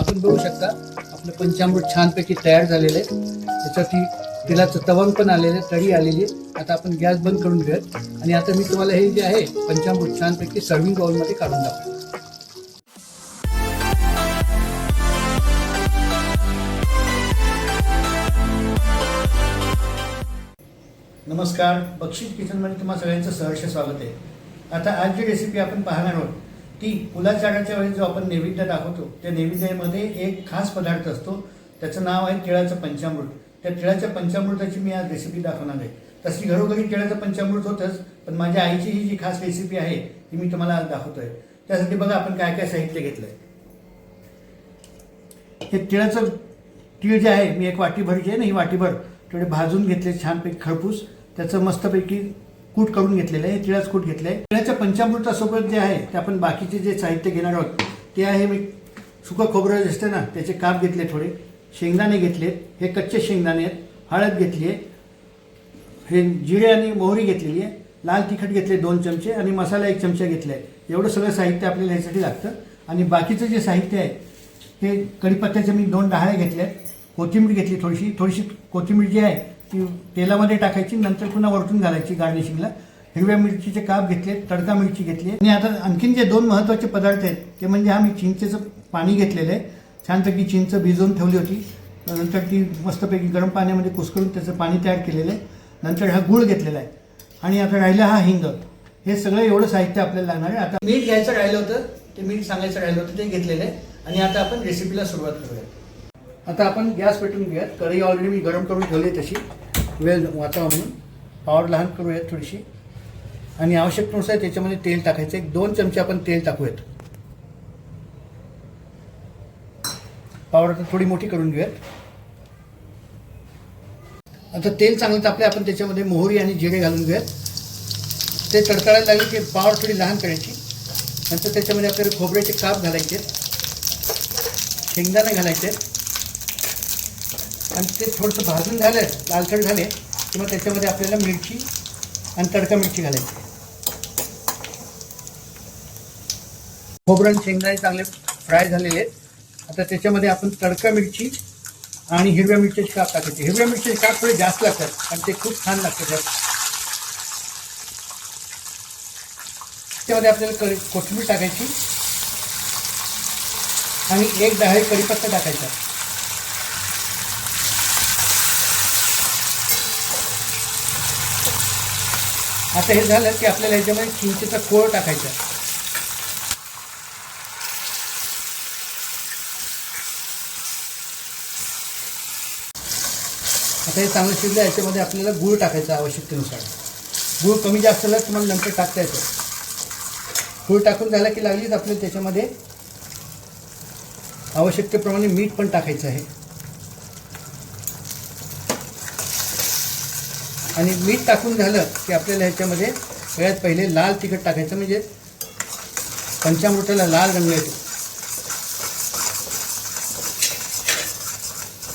आपण बघू शकता आपलं पंचामृत छानपैकी तयार झालेलं आहे. त्याच्यासाठी तेलाचं तवंग पण आलेलं आहे तळी आलेली आहे. आता आपण गॅस बंद करून घेऊयात. आणि आता मी तुम्हाला हे जे आहे पंचामृत छानपैकी सर्विंग बाउलमध्ये काढून दाखवतो. नमस्कार. बक्षीस किचनमध्ये तुम्हाला सगळ्यांचं सहर्ष स्वागत आहे. आता आज जी रेसिपी आपण पाहणार आहोत ती फुलाचाराच्या वेळी जो आपण नैवेद्य दाखवतो त्या नैवेद्यामध्ये एक खास पदार्थ असतो. त्याचं नाव आहे तिळाचं पंचामृत. त्या तिळाच्या पंचामृताची मी आज रेसिपी दाखवणार आहे. तशी घरोघरी तिळाचं पंचामृत होतंच पण माझ्या आईची ही जी खास रेसिपी आहे ती मी तुम्हाला आज दाखवतोय. त्यासाठी बघा आपण काय काय साहित्य घेतलं आहे हे तिळाचं तीळ जे आहे मी एक वाटीभर जे आहे ना ही वाटीभर थोडे भाजून घेतले छानपैकी खळपूस त्याचं मस्तपैकी कूट करून घेतलेलं आहे तिळाच कूट घेतलं आहे तिळाच्या पंचामृतासोबत जे आहे ते आपण बाकीचे जे साहित्य घेणार आहोत ते आहे मी सुकं खोबरं जे असते ना त्याचे काप घेतले थोडे. शेंगदाणे घेतले हे कच्चे शेंगदाणे आहेत. हळद घेतली आहे. हे जिरे आणि मोहरी घेतलेली आहे. लाल तिखट घेतले दोन चमचे आणि मसाला एक चमचा घेतला आहे एवढं सगळं साहित्य आपल्याला ह्यासाठी लागतं. आणि बाकीचं जे साहित्य आहे ते कढीपत्त्याचे मी दोन डहाळे घेतले आहेत कोथिंबीर घेतली थोडीशी थोडीशी कोथिंबीर जी आहे ती तेलामध्ये टाकायची नंतर पुन्हा वरतून घालायची गार्निशिंगला हिरव्या मिरचीचे काप घेतले तडका मिरची घेतली. आणि आता आणखीन जे दोन महत्त्वाचे पदार्थ आहेत ते म्हणजे हा मी चिंचेचं पाणी घेतलेलं आहे. छानपैकी चिंच भिजवून ठेवली होती. नंतर ती मस्तपैकी गरम पाण्यामध्ये कुसकरून त्याचं पाणी तयार केलेलं आहे. नंतर हा गूळ घेतलेला आहे. आणि आता राहिला हा हिंग. हे सगळं एवढं साहित्य आपल्याला लागणार आहे. आता मीठ घ्यायचं राहिलं होतं ते मीठ सांगायचं राहिलं होतं ते घेतलेलं आहे. आणि आता आपण रेसिपीला सुरुवात करूया आता आपण गॅस पेटून घेऊयात. कढई ऑलरेडी मी गरम करून ठेवली तशी. वेळ वाचावा म्हणून पावर लहान करूयात थोडीशी. आणि आवश्यकतेनुसार त्याच्यामध्ये तेल टाकायचं एक दोन चमचे आपण तेल टाकूयात. पावडर आता थोडी मोठी करून घेऊयात. आता तेल चांगलं तापले आपण त्याच्यामध्ये मोहरी आणि जिरे घालून घेऊयात. ते तडतडायला लागले की पावर थोडी लहान करायची. नंतर त्याच्यामध्ये आपल्याला खोबऱ्याचे काप घालायचे शेंगदाणे घालायचे आणि ते थोडंसं भाजून झालं लालसर झाले की मग त्याच्यामध्ये आपल्याला मिरची आणि तडका मिरची घालायची खोबरं आणि शेंगदाणे चांगले फ्राय झालेले आहेत. आता त्याच्यामध्ये आपण तडका मिरची आणि हिरव्या मिरच्याचे काप टाकायचे. हिरव्या मिरच्याचे काप थोडे जास्त लागतात आणि ते खूप छान लागतात त्याच्यामध्ये आपल्याला कोथिंबीर टाकायची आणि एक डहाळी कढीपत्ता टाकायचा. आता हे झालं की आपल्याला ह्याच्यामध्ये चिंचेचा कोळ टाकायचा. आता हे चांगलं शिजलं याच्यामध्ये आपल्याला गूळ टाकायचा आवश्यकतेनुसार. गूळ कमी जास्त झालं तुम्हाला नंतर टाकता येतं. गूळ टाकून झाला की लागलीच आपल्याला त्याच्यामध्ये आवश्यकतेप्रमाणे मीठ पण टाकायचं आहे. आणि मीठ टाकून झालं की आपल्याला ह्याच्यामध्ये सगळ्यात पहिले लाल तिखट टाकायचं म्हणजे पंचामृताला लाल रंग येतो.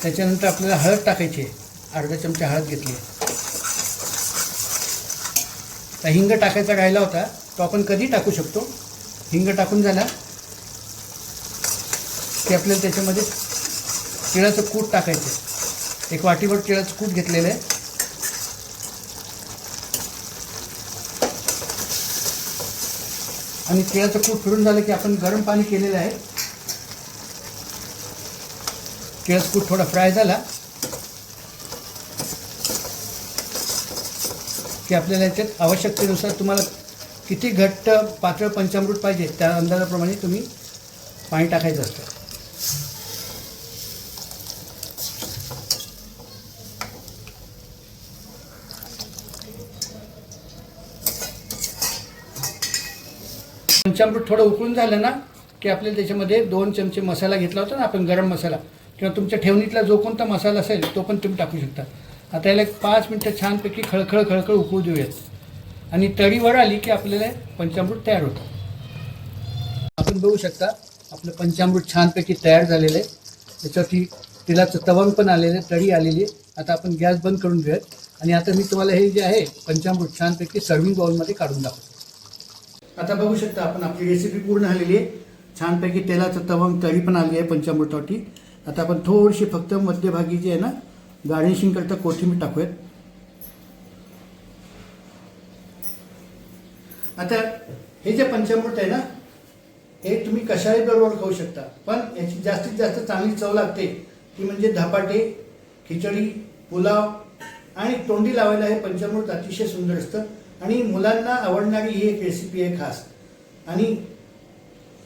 त्याच्यानंतर आपल्याला हळद टाकायची आहे. अर्धा चमचा हळद घेतली तर हिंग टाकायचा राहिला होता तो आपण कधी टाकू शकतो? हिंग टाकून झाला की आपल्याला त्याच्यामध्ये तिळाचं कूट टाकायचं एक वाटीभर तिळाचं कूट घेतलेलं आहे. आणि तेलाचं कूट फिरून झालं की आपण गरम पाणी केलेलं आहे. तिळाचं कूट थोडा फ्राय झाला. की आपल्याला याच्यात आवश्यकतेनुसार तुम्हाला किती घट्ट पातळ पंचामृत पाहिजे त्या अंदाजाप्रमाणे तुम्ही पाणी टाकायचं असतं. पंचामृत थोडं उकळून झालं ना की आपल्याला त्याच्यामध्ये दोन चमचे मसाला घेतला होता ना आपण गरम मसाला किंवा तुमच्या ठेवणीतला जो कोणता मसाला असेल तो पण तुम्ही टाकू शकता. आता याला एक पाच मिनटं छानपैकी खळखळ खळखळ उकळू देऊयात. आणि तळीवर आली की आपल्याला पंचामृत तयार होतं. आपण बघू शकता आपलं पंचामृत छानपैकी तयार झालेलं आहे. त्याच्यावरती तिलाचं तवंग पण आलेलं आहे तळी आलेली आहे. आता आपण गॅस बंद करून घेऊयात. आणि आता मी तुम्हाला हे जे आहे पंचामृत छानपैकी सर्विंग बाउलमध्ये काढून दाखवतो. आता बघू शकता आपण आपली रेसिपी पूर्ण झालेली आहे. छानपैकी तेलाचं तवंग तळी पण आली आहे पंचामृतावटी आता आपण थोडीशी फक्त मध्यभागी जी आहे ना गार्निशिंग करता कोथिंबीर टाकूयात. आता हे जे पंचामृत आहे ना हे तुम्ही कशाही बरोबर खाऊ शकता पण याची जास्तीत जास्त चांगली चव लागते ती म्हणजे धपाटे खिचडी पुलाव आणि तोंडी लावायला हे पंचामृत अतिशय सुंदर असतं. आणि मुलांना आवडणारी ही एक रेसिपी आहे खास. आणि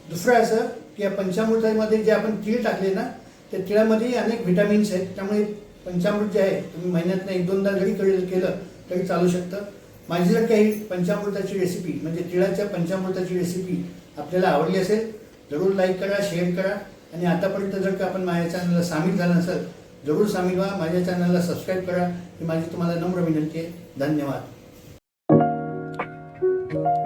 दुसरं असं की या पंचामृतामध्ये जे आपण तीळ टाकले ना त्या तिळामध्ये अनेक व्हिटॅमिन्स आहेत. त्यामुळे पंचामृत जे आहे तुम्ही महिन्यातनं एक दोनदा जरी केलं केलं तरी चालू शकतं. माझी जर काही पंचामृताची रेसिपी म्हणजे तिळाच्या पंचामृताची रेसिपी आपल्याला आवडली असेल जरूर लाईक करा शेअर करा. आणि आतापर्यंत जर का आपण माझ्या चॅनलला सामील झालं नसेल जरूर सामील व्हा. माझ्या चॅनलला सबस्क्राईब करा. ही माझी तुम्हाला नम्र विनंती आहे. धन्यवाद. thank you